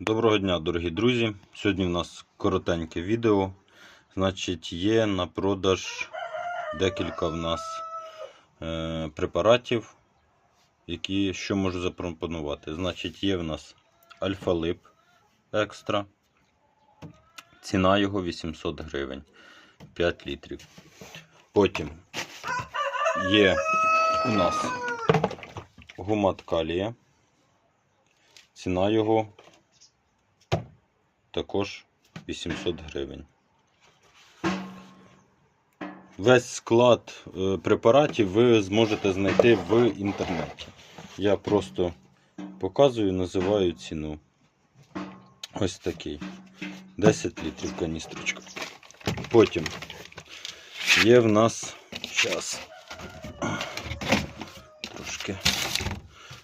Доброго дня, дорогі друзі. Сьогодні в нас коротеньке відео. Значить, є на продаж декілька в нас е, препаратів, які що можу запропонувати. Значить, є в нас Альфа-Лип екстра. Ціна його 800 гривень 5 літрів. Потім є у нас гумат калія. Ціна його також 800 гривень. Весь склад е, препаратів ви зможете знайти в інтернеті. Я просто показую, називаю ціну. Ось такий. 10 літрів каністрочка. Потім є в нас зараз трошки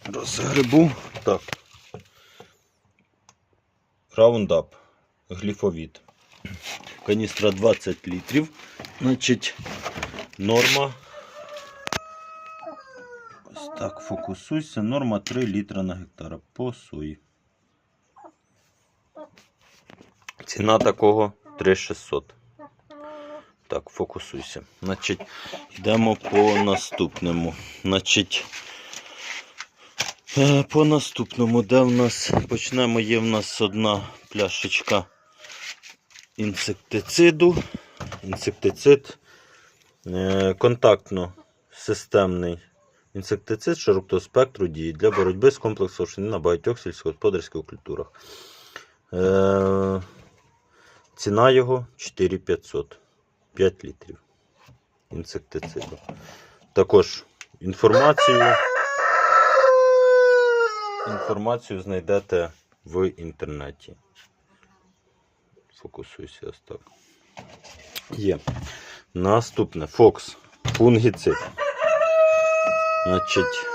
розгребу. Так. Roundup, гліфовід. Каністра 20 літрів. Значить, норма. Ось так, фокусуйся. Норма 3 літра на гектар по сої. Ціна такого 3600. Так, фокусуйся. Значить, йдемо по наступному. Значить, По наступному, де в нас почнемо, є в нас одна пляшечка інсектициду. Інсектицид е, контактно-системний інсектицид широкого спектру дії для боротьби з комплексом на багатьох сільськогосподарських культурах. Е, Ціна його 4500 5 літрів інсектициду. Також інформацію. Інформацію знайдете в інтернеті. Фокусуйся ось так. Є. Наступне Фокс. Фунгіцид. Значить,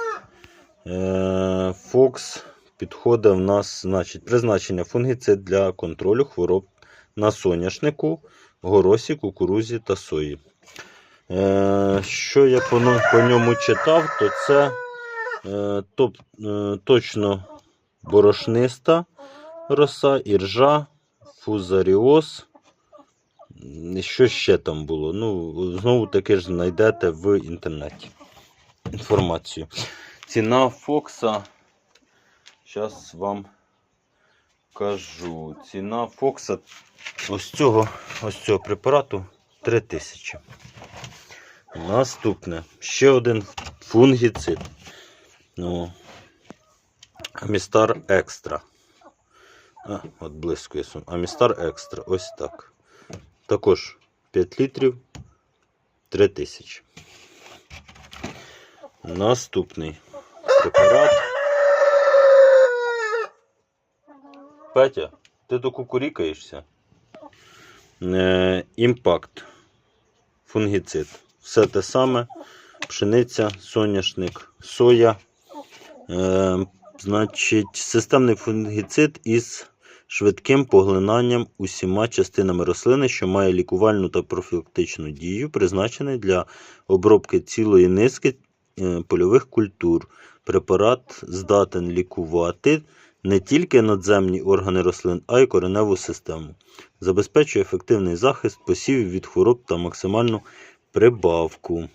е, Фокс підходить в нас, значить, призначення фунгіцид для контролю хвороб на соняшнику, горосі, кукурузі та сої. Е, Що я по, ньому читав, то це топ, е, точно борошниста роса, іржа, фузаріоз. Що ще там було? Ну, знову таки ж знайдете в інтернеті інформацію. Ціна Фокса. Зараз вам кажу. Ціна Фокса ось цього, ось цього препарату 3000. Наступне. Ще один фунгіцид. Ну, Амістар Екстра. А, от близько є сум. Амістар Екстра. Ось так. Також 5 літрів 3000. Наступний препарат. Петя, ти докукурікаєшся? Е, Імпакт. Фунгіцид. Все те саме. Пшениця, соняшник, соя. Е, значить, системний фунгіцид із швидким поглинанням усіма частинами рослини, що має лікувальну та профілактичну дію, призначений для обробки цілої низки е, польових культур. Препарат здатен лікувати не тільки надземні органи рослин, а й кореневу систему. Забезпечує ефективний захист посівів від хвороб та максимальну прибавку.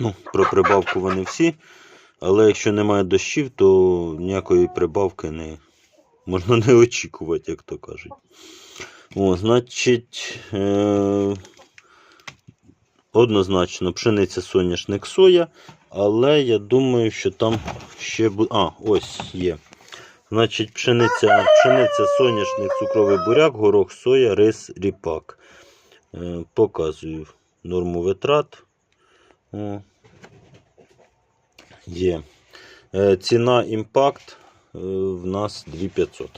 Ну, про прибавку вони всі. Але якщо немає дощів, то ніякої прибавки не можна не очікувати, як то кажуть. О, значить, е- однозначно пшениця соняшник соя, але я думаю, що там ще буде. А, ось є. Значить, пшениця, пшениця, соняшник, цукровий буряк, горох, соя, рис, ріпак. Е- показую норму витрат. О, Є. Е, Ціна імпакт е, в нас 2500.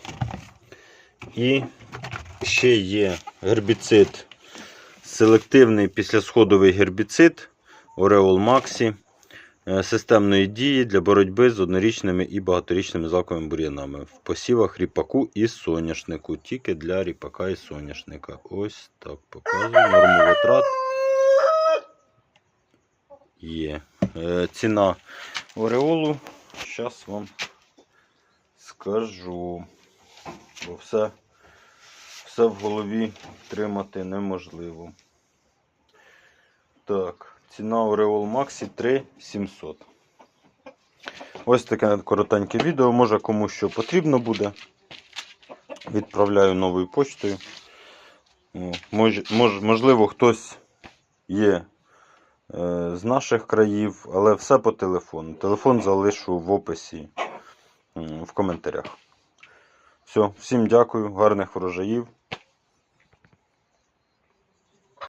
І ще є гербіцид, селективний післясходовий гербіцид Ореол Максі е, системної дії для боротьби з однорічними і багаторічними злаковими бур'янами в посівах ріпаку і соняшнику. Тільки для ріпака і соняшника. Ось так показую. Норму витрат. Є. Ціна Ореолу. Зараз вам скажу. Бо все, все в голові тримати неможливо. Так, ціна Ореол Maxi 3700. Ось таке коротеньке відео. Може кому що потрібно буде. Відправляю новою почтою. Мож, мож, можливо, хтось є з наших країв, але все по телефону. Телефон залишу в описі в коментарях. Все, всім дякую, гарних врожаїв.